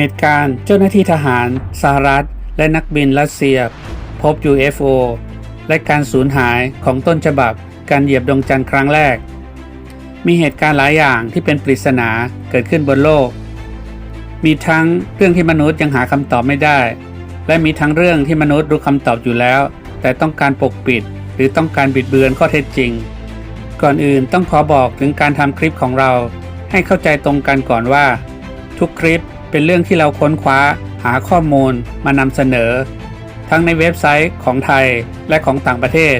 เหตุการณ์เจ้าหน้าที่ทหารสหรัฐ และนักบินรัสเซีย พบ UFO และการสูญหายของต้นฉบับการเหยียบดวงจันทร์ครั้งแรก มีเหตุการณ์หลายอย่างที่เป็นปริศนาเกิดขึ้นบนโลก มีทั้งเรื่องที่มนุษย์ยังหาคำตอบไม่ได้ และมีทั้งเรื่องที่มนุษย์รู้คำตอบอยู่แล้ว แต่ต้องการปกปิด หรือต้องการบิดเบือนข้อเท็จจริง ก่อนอื่นต้องขอบอกถึงการทำคลิปของเรา ให้เข้าใจตรงกันก่อนว่า ทุกคลิป เป็นเรื่องที่เราค้นคว้าหาข้อมูลมานำเสนอ ทั้งในเว็บไซต์ของไทยและของต่างประเทศ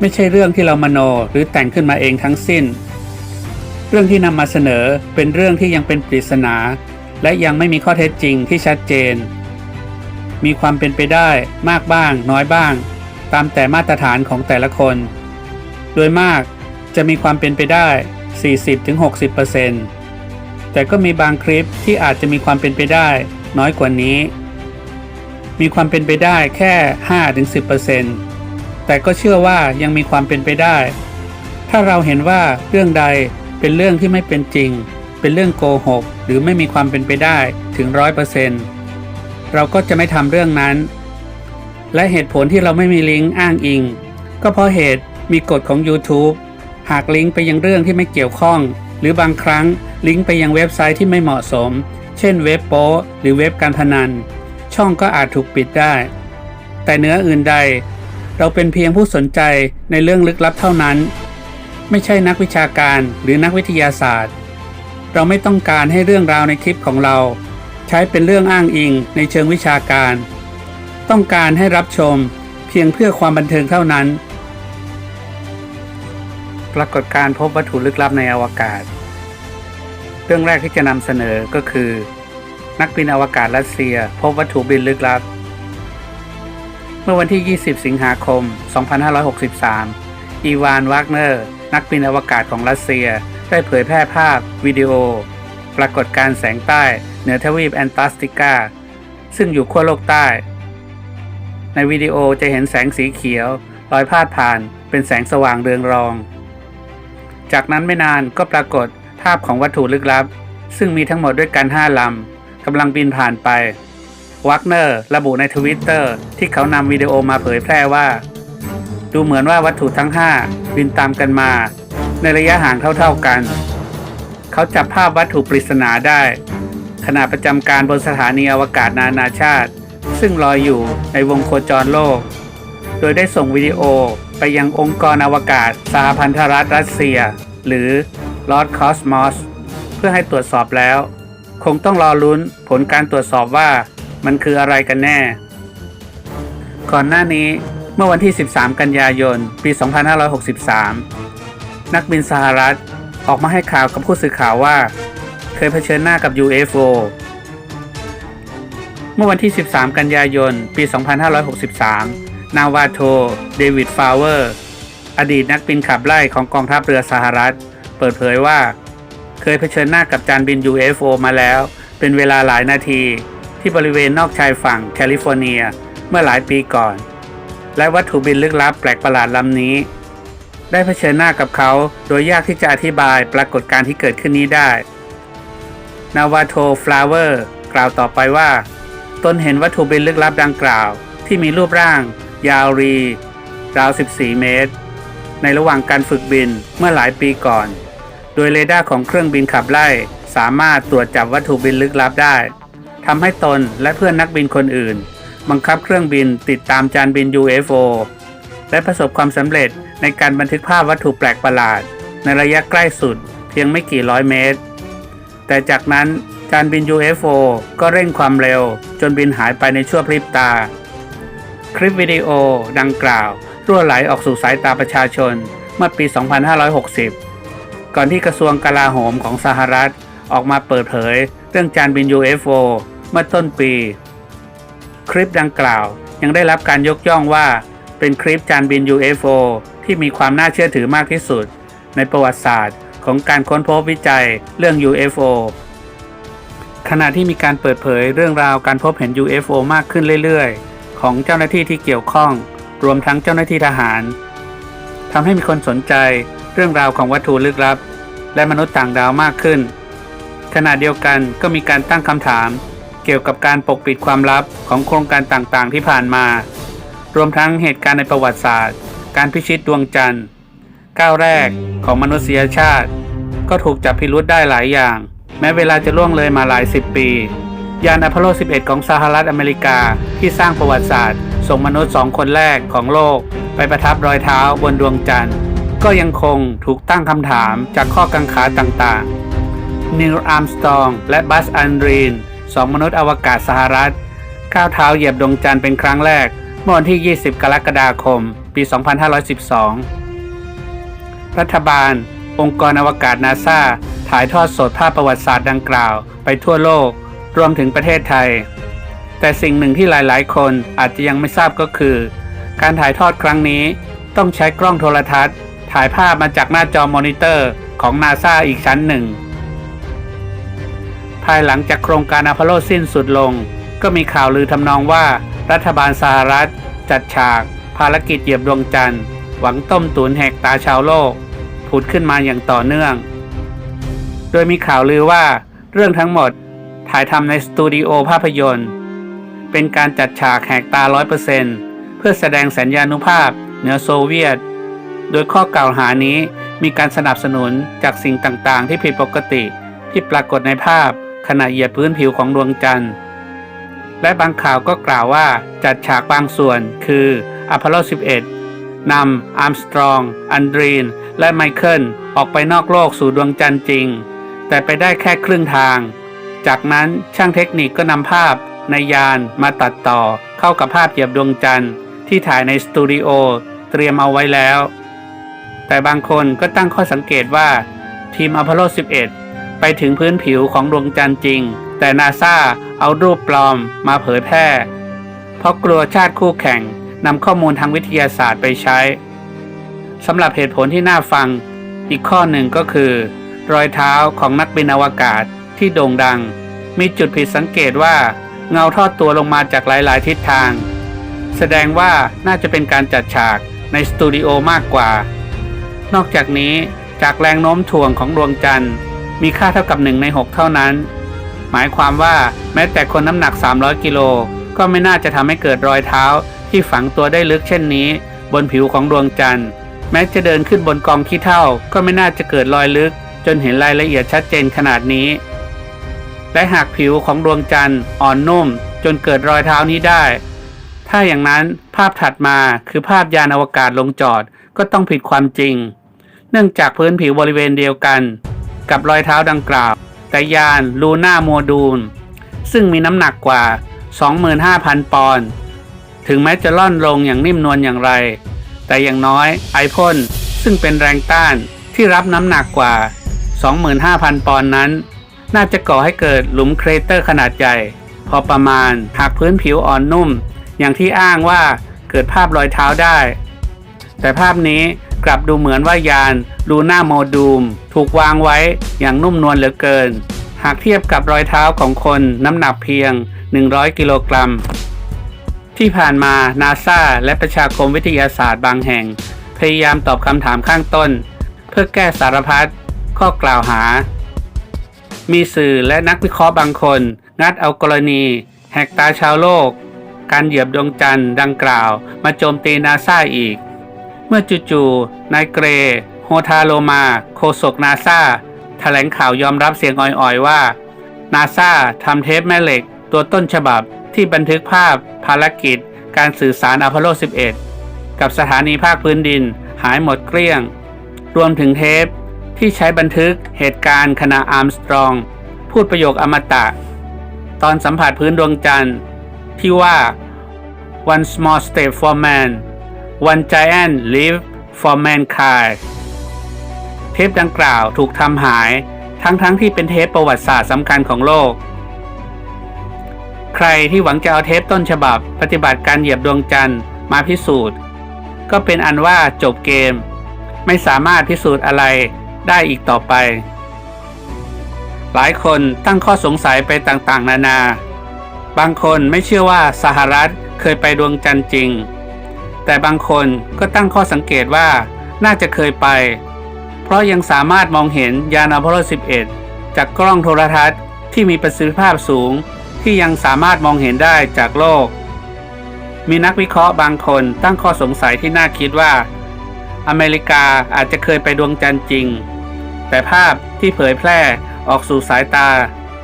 ไม่ใช่เรื่องที่เรามโนหรือแต่งขึ้นมาเองทั้งสิ้น เรื่องที่นำมาเสนอเป็นเรื่องที่ยังเป็นปริศนา และยังไม่มีข้อเท็จจริงที่ชัดเจน มีความเป็นไปได้มากบ้าง น้อยบ้าง ตามแต่มาตรฐานของแต่ละคน โดยมากจะมีความเป็นไปได้ 40-60% แต่ก็มีบางคลิปที่อาจจะมีความเป็นไปได้ น้อยกว่านี้ มีความเป็นไปได้แค่ 5-10%แต่ก็เชื่อว่ายังมีความเป็นไปได้ ถ้าเราเห็นว่าเรื่องใดเป็นเรื่องที่ไม่เป็นจริง เป็นเรื่องโกหก หรือไม่มีความเป็นไปได้ถึง 100%เราก็จะไม่ทำเรื่องนั้น และเหตุผลที่เราไม่มีลิงก์อ้างอิง ก็เพราะเหตุมีกฎของ YouTube หากลิงก์ไปยังเรื่องที่ไม่เกี่ยวข้อง หรือบางครั้งลิงก์ไปยังเว็บไซต์ที่ไม่เหมาะสม เช่นเว็บโป๊หรือเว็บการพนัน ช่องก็อาจถูกปิดได้ แต่เนื้ออื่นใด เราเป็นเพียงผู้สนใจในเรื่องลึกลับเท่านั้น ไม่ใช่นักวิชาการหรือนักวิทยาศาสตร์ เราไม่ต้องการให้เรื่องราวในคลิปของเรา ใช้เป็นเรื่องอ้างอิงในเชิงวิชาการ ต้องการให้รับชมเพียงเพื่อความบันเทิงเท่านั้น ปรากฏการพบวัตถุลึกลับในอวกาศ เรื่องแรกที่จะนำเสนอก็คือ นักบินอวกาศรัสเซีย พบวัตถุบินลึกลับ เมื่อวันที่ 20 สิงหาคม 2563 อีวาน วากเนอร์ นักบินอวกาศของรัสเซีย ได้เผยแพร่ภาพ วิดีโอ ปรากฏการแสงใต้เหนือทวีปแอนตาร์กติกา ซึ่งอยู่ขั้วโลกใต้ ในวิดีโอจะเห็นแสงสีเขียวลอยพาดผ่านเป็นแสงสว่างเรืองรอง จากนั้นไม่นานก็ปรากฏภาพของวัตถุลึกลับ ซึ่งมีทั้งหมดด้วยกันห้าลำกำลังบินผ่านไปวักเนอร์ระบุในทวิตเตอร์ที่เขานำวิดีโอมาเผยแพร่ว่า ดูเหมือนว่าวัตถุทั้ง 5 บินตามกันมา ในระยะห่างเท่าๆกัน เขาจับภาพวัตถุปริศนาได้ ขณะประจำการบนสถานีอวกาศนานาชาติ ซึ่งลอยอยู่ในวงโคจรโลก โดยได้ส่งวิดีโอ ไปยังองค์กรอวกาศสหพันธรัฐรัสเซีย หรือ Lord Cosmos เพื่อให้ตรวจสอบแล้ว คงต้องรอลุ้นผลการตรวจสอบว่ามันคืออะไรกันแน่ ก่อนหน้านี้เมื่อวันที่ 13 กันยายน ปี 2563 นักบินสหรัฐออกมาให้ข่าวกับผู้สื่อข่าวว่า เคยเผชิญหน้ากับ UFO เมื่อวันที่ 13 กันยายน ปี 2563 นาวาโท เดวิดฟาวเวอร์ อดีตนักบินขับไล่ของกองทัพเรือสหรัฐ เปิดเผยว่า เคยเผชิญหน้ากับจานบิน UFO มาแล้ว เป็นเวลาหลายนาที ที่บริเวณนอกชายฝั่งแคลิฟอร์เนียเมื่อหลายปีก่อน และวัตถุบินลึกลับแปลกประหลาดลำนี้ ได้เผชิญหน้ากับเขา โดยยากที่จะอธิบายปรากฏการณ์ที่เกิดขึ้นนี้ได้ นาวาโท ฟลาเวอร์ กล่าวต่อไปว่า ตนเห็นวัตถุบินลึกลับดังกล่าว ที่มีรูปร่าง ยาวรี ราว 14 เมตร ในระหว่างการฝึกบินเมื่อหลายปีก่อน โดยเรดาร์ของเครื่องบินขับไล่สามารถตรวจจับวัตถุบินลึกลับได้ทำให้ตนและเพื่อนนักบินคนอื่น บังคับเครื่องบินติดตามจานบิน UFO และประสบความสำเร็จในการบันทึกภาพวัตถุแปลกประหลาด ในระยะใกล้สุดเพียงไม่กี่ร้อยเมตร แต่จากนั้นจานบิน UFO ก็เร่งความเร็ว จนบินหายไปในชั่วพริบตา คลิปวิดีโอดังกล่าว รั่วไหลออกสู่สายตาประชาชนเมื่อปี 2560 ก่อนที่กระทรวงกลาโหมของสหรัฐ ออกมาเปิดเผย เรื่องจานบิน UFO เมื่อต้นปี คลิปดังกล่าวยังได้รับการยกย่องว่า เป็นคลิปจานบิน UFO ที่มีความน่าเชื่อถือมากที่สุด ในประวัติศาสตร์ของการค้นพบวิจัยเรื่อง UFO ขณะที่มีการเปิดเผยเรื่องราวการพบเห็น UFO มากขึ้นเรื่อยๆ ของเจ้าหน้าที่ที่เกี่ยวข้อง รวมทั้งเจ้าหน้าที่ทหารทำให้มีคนสนใจเรื่องราวของวัตถุลึกลับ และมนุษย์ต่างดาวมากขึ้น ขณะเดียวกันก็มีการตั้งคำถาม เกี่ยวกับการปกปิดความลับของโครงการต่างๆ ที่ผ่านมา รวมทั้งเหตุการณ์ในประวัติศาสตร์ การพิชิตดวงจันทร์ก้าวแรกของมนุษยชาติ ก็ถูกจับพิรุธได้หลายอย่าง แม้เวลาจะล่วงเลยมาหลายสิบปี ยานอพอลโล 11 ของสหรัฐอเมริกาที่สร้างประวัติศาสตร์ ส่งมนุษย์สองคนแรกของโลก ไปประทับรอยเท้าบนดวงจันทร์ ก็ยังคงถูกตั้งคำถามจากข้อกังขาต่างๆนิลอาร์มสตองและบัสอันดรีนสองมนุษย์อวกาศสหรัฐก้าวเท้าเหยียบดวงจันทร์เป็นครั้งแรกเมื่อวันที่ 20 กรกฎาคม ปี 2512 รัฐบาล องค์กรอวกาศนาซาถ่ายทอดสดภาพประวัติศาสตร์ดังกล่าว ไปทั่วโลก รวมถึงประเทศไทย แต่สิ่งหนึ่งที่หลายๆ คนอาจจะยังไม่ทราบก็คือ การถ่ายทอดครั้งนี้ต้องใช้กล้องโทรทัศน์ ถ่ายภาพมาจากหน้าจอมอนิเตอร์ของนาซาอีกชั้นหนึ่ง ภายหลังจากโครงการอพอลโลสิ้นสุดลง ก็มีข่าวลือทำนองว่า รัฐบาลสหรัฐ จัดฉาก ภารกิจเหยียบดวงจันทร์ หวังต้มตุนแหกตาชาวโลก ผุดขึ้นมาอย่างต่อเนื่อง โดยมีข่าวลือว่าเรื่องทั้งหมด ถ่ายทำในสตูดิโอภาพยนตร์ เป็นการจัดฉากแหกตา 100%เพื่อแสดงสัญญานุภาพเหนือโซเวียต โดยข้อกล่าวหานี้มีการสนับสนุนจากสิ่งต่างๆ ที่ผิดปกติที่ปรากฏในภาพขณะเหยียบพื้นผิวของดวงจันทร์ และบางข่าวก็กล่าวว่าจัดฉากบางส่วนคืออพอลโล 11 นำอาร์มสตรอง อันดรีน และไมเคิลออกไปนอกโลกสู่ดวงจันทร์จริง แต่ไปได้แค่ครึ่งทาง จากนั้นช่างเทคนิคก็นำภาพในยานมาตัดต่อเข้ากับภาพเหยียบดวงจันทร์ที่ถ่ายในสตูดิโอเตรียมเอาไว้แล้ว แต่บางคนก็ตั้งข้อสังเกตว่า ทีมอพอลโล 11 ไปถึงพื้นผิวของดวงจันทร์จริง แต่นาซาเอารูปปลอมมาเผยแพร่ เพราะกลัวชาติคู่แข่งนำข้อมูลทางวิทยาศาสตร์ไปใช้สำหรับเหตุผลที่น่าฟัง อีกข้อหนึ่งก็คือ รอยเท้าของนักบินอวกาศ ที่โด่งดัง มีจุดผิดสังเกตว่าเงาทอดตัวลงมาจากหลาย ๆ ทิศทาง แสดงว่าน่าจะเป็นการจัดฉากในสตูดิโอมากกว่า นอกจากนี้จากแรงโน้มถ่วงของดวงจันทร์มีค่าเท่ากับ 1 ใน 6 เท่านั้น หมายความว่าแม้แต่คนน้ำหนัก 300 กิโลก็ไม่น่าจะทำให้เกิดรอยเท้าที่ฝังตัวได้ลึกเช่นนี้ บนผิวของดวงจันทร์ แม้จะเดินขึ้นบนกองขี้เท่าก็ไม่น่าจะเกิดรอยลึก จนเห็นรายละเอียดชัดเจนขนาดนี้ และหากผิวของดวงจันทร์อ่อนนุ่ม จนเกิดรอยเท้านี้ได้ ถ้าอย่างนั้นภาพถัดมาคือภาพยานอวกาศลงจอดก็ต้องผิดความจริง เนื่องจากพื้นผิวบริเวณเดียวกัน กับรอยเท้าดังกล่าว แต่ยานลูน่าโมดูล ซึ่งมีน้ำหนักกว่า 25,000 ปอนด์ถึงแม้จะล่อนลงอย่างนิ่มนวลอย่างไร แต่อย่างน้อยไอพ่นซึ่งเป็นแรงต้านที่รับน้ำหนักกว่า 25,000 ปอนด์นั้น น่าจะก่อให้เกิดหลุมเครเตอร์ขนาดใหญ่ พอประมาณหากพื้นผิวอ่อนนุ่ม อย่างที่อ้างว่าเกิดภาพรอยเท้าได้ แต่ภาพนี้กลับดูเหมือนว่ายานลูน่าโมดูม ถูกวางไว้อย่างนุ่มนวลเหลือเกิน หากเทียบกับรอยเท้าของคนน้ำหนักเพียง 100 กิโลกรัม ที่ผ่านมานาซาและประชาคมวิทยาศาสตร์บางแห่ง พยายามตอบคำถามข้างต้น เพื่อแก้สารพัดข้อกล่าวหา มีสื่อและนักวิเคราะห์บางคน งัดเอากรณี แหกตาชาวโลก การเหยียบดวงจันทร์ดังกล่าว มาโจมตีนาซาอีก เมื่อจู่ๆนายเกร โฮทาโลมาโฆษกนาซาแถลงข่าวยอมรับเสียงอ่อยๆว่านาซาทำเทปแม่เหล็ก ตัวต้นฉบับที่บันทึกภาพภารกิจ การสื่อสารอพอลโล 11 กับสถานีภาคพื้นดินหายหมดเกลี้ยง รวมถึงเทป ที่ใช้บันทึกเหตุการณ์ขณะอาร์มสตรอง พูดประโยคอมตะ ตอนสัมผัสพื้นดวงจันทร์ ที่ว่า one small step for man one giant leap for mankind เทปดังกล่าวถูกทำหายทั้งๆทที่เป็นเทปประวัติศาสตร์สำคัญของโลก ใครที่หวังจะเอาเทปต้นฉบับปฏิบัติการเหยียบดวงจันทร์มาพิสูจน์ ก็เป็นอันว่าจบเกม ไม่สามารถพิสูจน์อะไร ได้อีกต่อไป หลายคนตั้งข้อสงสัยไปต่างๆ นานา บางคนไม่เชื่อว่าสหรัฐเคยไปดวงจันทร์จริง แต่บางคนก็ตั้งข้อสังเกตว่าน่าจะเคยไป เพราะยังสามารถมองเห็นยานอพอลโล 11 จากกล้องโทรทัศน์ที่มีประสิทธิภาพสูงที่ยังสามารถมองเห็นได้จากโลก มีนักวิเคราะห์บางคนตั้งข้อสงสัยที่น่าคิดว่า อเมริกาอาจจะเคยไปดวงจันทร์จริง แต่ภาพที่เผยแพร่ออกสู่สายตา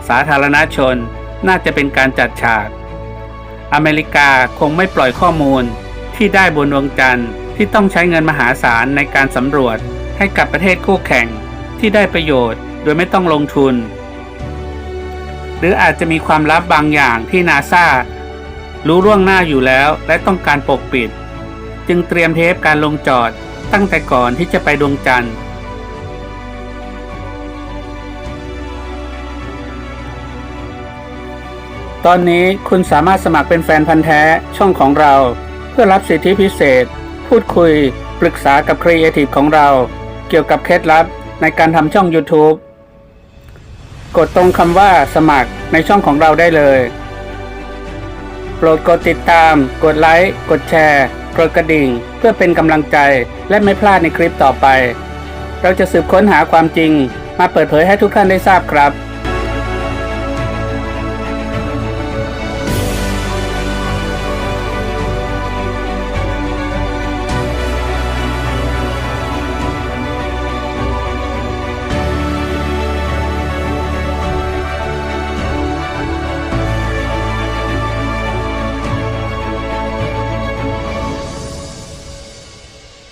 สาธารณชนน่าจะเป็นการจัดฉาก อเมริกาคงไม่ปล่อยข้อมูลที่ได้บนดวงจันทร์ที่ต้องใช้เงินมหาศาลในการสำรวจให้กับประเทศคู่แข่งที่ได้ประโยชน์โดยไม่ต้องลงทุน หรืออาจจะมีความลับบางอย่างที่นาซารู้ล่วงหน้าอยู่แล้วและต้องการปกปิด จึงเตรียมเทปการลงจอด ตั้งแต่ก่อนที่จะไปดวงจันทร์ ตอนนี้คุณสามารถสมัครเป็นแฟนพันธ์แท้ช่องของเรา เพื่อรับสิทธิพิเศษ พูดคุย ปรึกษากับครีเอทีฟของเรา เกี่ยวกับเคล็ดลับในการทำช่อง YouTube กดตรงคำว่าสมัครในช่องของเราได้เลย โปรดกดติดตาม กดไลค์ กดแชร์ กดกระดิ่ง เพื่อเป็นกำลังใจและไม่พลาดในคลิปต่อไป เราจะสืบค้นหาความจริง มาเปิดเผยให้ทุกท่านได้ทราบครับ